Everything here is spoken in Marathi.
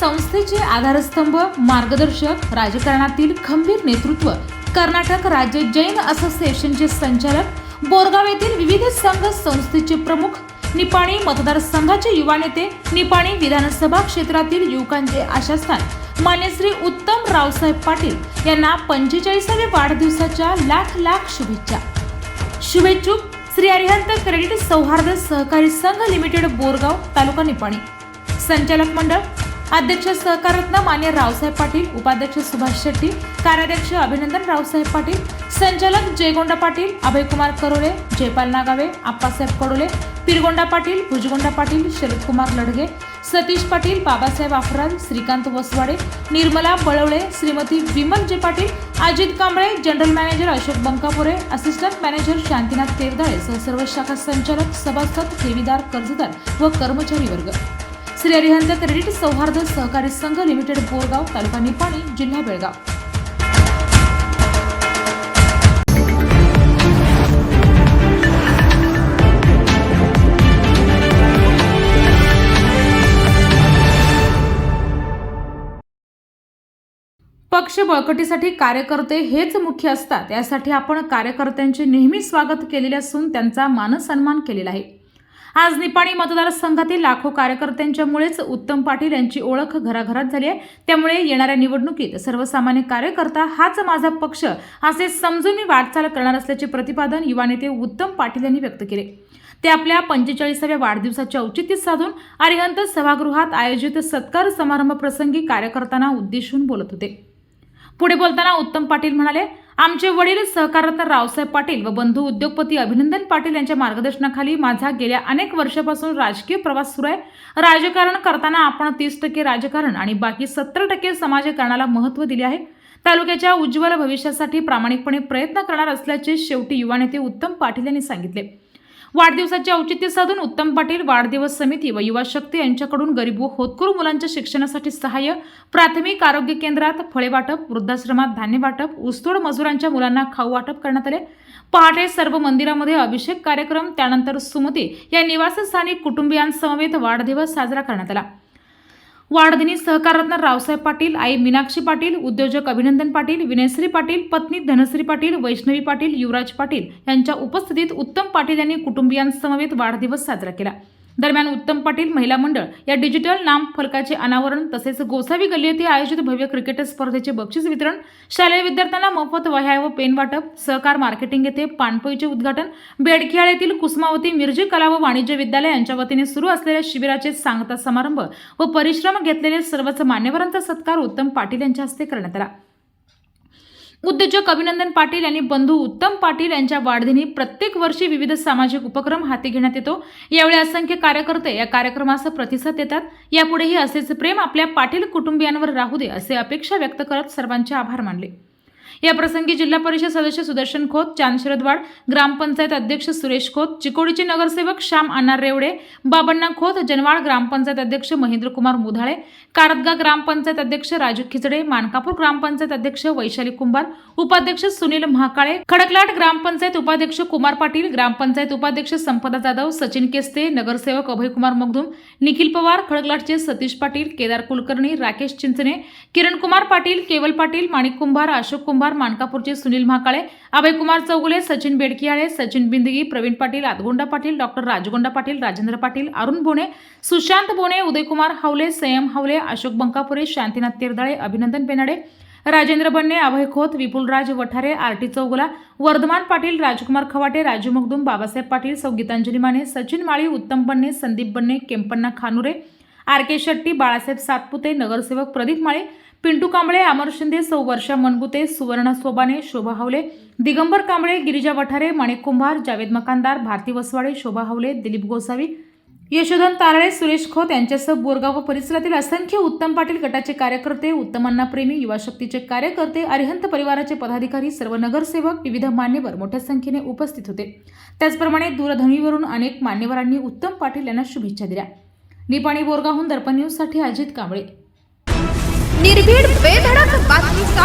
संस्थेचे आधारस्तंभ मार्गदर्शक राजकारणातील खंबीर नेतृत्व कर्नाटक राज्य जैन असोसिएशनचे संचालक बोरगाव येथील विविध संघ संस्थेचे प्रमुख निपाणी मतदारसंघाचे युवा नेते निपाणी विधानसभा क्षेत्रातील युवकांचे आशास्थान मान्य श्री उत्तम रावसाहेब पाटील यांना पंचेचाळीसाव्या वाढदिवसाच्या लाख लाख शुभेच्छा. शुभेच्छुक श्री अरिहंत क्रेडिट सौहार्द सहकारी संघ लिमिटेड बोरगाव तालुका निपाणी. संचालक मंडळ अध्यक्ष सहकारत्न मान्य रावसाहेब पाटील उपाध्यक्ष सुभाष शेट्टी कार्याध्यक्ष अभिनंदन रावसाहेब पाटील संचालक जयगोंडा Patil Abhaykumar Karole Jaipal नागावे Appasaheb Kadole पिरगोंडा Patil भुजगोंडा Patil Sharadkumar Ladge Satish Patil Babasaheb आफराल Shrikant वसवाडे Nirmala Balvale Shrimati Vimal J Patil Ajit Kamble general manager Ashok Bankapure assistant manager Shantinath Terdale सह सर्व शाखा संचालक सभासद ठेवीदार कर्जदार व कर्मचारी वर्ग. श्री अरिहंत क्रेडिट सौहार्द सहकारी संघ लिमिटेड बोरगाव तालुका निपाणी जिल्हा बेळगाव. पक्ष बळकटीसाठी कार्यकर्ते हेच मुख्य असतात. यासाठी आपण कार्यकर्त्यांचे नेहमी स्वागत केलेले असून त्यांचा मानसन्मान केलेला आहे. आज निपाणी मतदारसंघातील लाखो कार्यकर्त्यांच्यामुळेच उत्तम पाटील यांची ओळख घराघरात झाली आहे. त्यामुळे येणाऱ्या निवडणुकीत सर्वसामान्य कार्यकर्ता हाच माझा पक्ष असे समजून मी वाटचाल करणार असल्याचे प्रतिपादन युवा नेते उत्तम पाटील यांनी व्यक्त केले. ते आपल्या पंचेचाळीसाव्या वाढदिवसाचे औचित्य साधून अरिहंत सभागृहात आयोजित सत्कार समारंभ प्रसंगी कार्यकर्त्यांना उद्देशून बोलत होते. पुढे बोलताना उत्तम पाटील म्हणाले आमचे वडील सहकाररत्न रावसाहेब पाटील व बंधू उद्योगपती अभिनंदन पाटील यांच्या मार्गदर्शनाखाली माझा गेल्या अनेक वर्षापासून राजकीय प्रवास सुरू आहे. राजकारण करताना आपण तीस टक्के राजकारण आणि बाकी सत्तर टक्के समाजकारणाला महत्त्व दिले आहे. तालुक्याच्या उज्ज्वल भविष्यासाठी प्रामाणिकपणे प्रयत्न करणार असल्याचे शेवटी युवा नेते उत्तम पाटील यांनी सांगितले. वाढदिवसाचे औचित्य साधून उत्तम पाटील वाढदिवस समिती व युवा शक्ती यांच्याकडून गरीब व होतकरू मुलांच्या शिक्षणासाठी सहाय्य प्राथमिक आरोग्य केंद्रात फळे वाटप वृद्धाश्रमात धान्य वाटप ऊसतोड मजुरांच्या मुलांना खाऊ वाटप करण्यात आले. पहाटे सर्व मंदिरामध्ये अभिषेक कार्यक्रम त्यानंतर सुमती या निवासस्थानी कुटुंबियांसमवेत वाढदिवस साजरा करण्यात आला. वाढदिनी सहकाररत्न रावसाहेब पाटील आई मीनाक्षी पाटील उद्योजक अभिनंदन पाटील विनयश्री पाटील पत्नी धनश्री पाटील वैष्णवी पाटील युवराज पाटील यांच्या उपस्थितीत उत्तम पाटील यांनी कुटुंबियांसमवेत वाढदिवस साजरा केला. दरम्यान उत्तम पाटील महिला मंडळ या डिजिटल नाम फलकाचे अनावरण तसेच गोसावी गल्ली येथे आयोजित भव्य क्रिकेट स्पर्धेचे बक्षीस वितरण. शालेय विद्यार्थ्यांना मोफत वह्या व पेन वाटप सहकार मार्केटिंग येथे पाणपोईचे उद्घाटन बेडखियाळ येथील कुसमावती मिरजे कला व वाणिज्य विद्यालय यांच्या वतीने सुरू असलेल्या शिबिराचे सांगता समारंभ व परिश्रम घेतलेले सर्वच मान्यवरांचा सत्कार उत्तम पाटील यांच्या हस्ते करण्यात आला. उद्योजक अभिनंदन पाटील यांनी बंधू उत्तम पाटील यांच्या वाढदिनी प्रत्येक वर्षी विविध सामाजिक उपक्रम हाती घेण्यात येतो. यावेळी असंख्य कार्यकर्ते या कार्यक्रमास प्रतिसाद देतात. यापुढेही असेच प्रेम आपल्या पाटील कुटुंबियांवर राहू दे असे अपेक्षा व्यक्त करत सर्वांचे आभार मानले. या प्रसंगी जिल्हा परिषद सदस्य सुदर्शन खोत चांदशरदवाड ग्रामपंचायत अध्यक्ष सुरेश खोत चिकोडीचे नगरसेवक श्याम अनार रेवडे बाबण्णा खोत जनवाड ग्रामपंचायत अध्यक्ष महेंद्र कुमार मुधाळे कारदगा ग्रामपंचायत अध्यक्ष राजू खिचडे मानकापूर ग्रामपंचायत अध्यक्ष वैशाली कुंभार उपाध्यक्ष सुनील महाकाळे खडकलाट ग्रामपंचायत उपाध्यक्ष कुमार पाटील ग्रामपंचायत उपाध्यक्ष संपदा जाधव सचिन केस्ते नगरसेवक अभयकुमार मगदुम निखिल पवार खडकलाटचे सतीश पाटील केदार कुलकर्णी राकेश चिंचणे किरण कुमार पाटील केवल पाटील माणिक कुंभार अशोक कुंभार कुंभार मानकापूरचे Sunil Mahakale Abhaykumar Chougule Sachin Bedkiyale Sachin Bindagi Pravin Patil आदगोंडा Patil doctor Rajgonda Patil Rajendra Patil Arun Bone Sushant Bone Udaykumar Havale Sanyam Havale Ashok बंकापुरे Shantinath तेरदाळे Abhinandan Benade Rajendra Banne Abhay Khot Vipulraj Vathare RT Chougula Vardhaman Patil Rajkumar Khavate Raju Magdum Babasaheb Patil Sau Gitanjali Mane Sachin Mali Uttam Banne Sandeep Banne Kempanna Khanure R K Shetty Balasaheb Satpute नगरसेवक प्रदीप माळे पिंटू कांबळे अमर शिंदे सौ वर्षा मनगुते सुवर्ण सोबाने शोभा हावले दिगंबर कांबळे गिरिजा वठारे माणिक कुंभार जावेद मकानदार भारती वसवाडे शोभा हावले दिलीप गोसावी यशोधन तारळे सुरेश खोत यांच्यासह बोरगाव व परिसरातील असंख्य उत्तम पाटील गटाचे कार्यकर्ते उत्तमांना प्रेमी युवा शक्तीचे कार्यकर्ते अरिहंत परिवाराचे पदाधिकारी सर्व नगरसेवक विविध मान्यवर मोठ्या संख्येने उपस्थित होते. त्याचप्रमाणे दूरध्वनीवरून अनेक मान्यवरांनी उत्तम पाटील यांना शुभेच्छा दिल्या. निपाणी बोरगावहून दर्पण न्यूजसाठी अजित कांबळे. निर्भीड बेधडक बातमीसाठी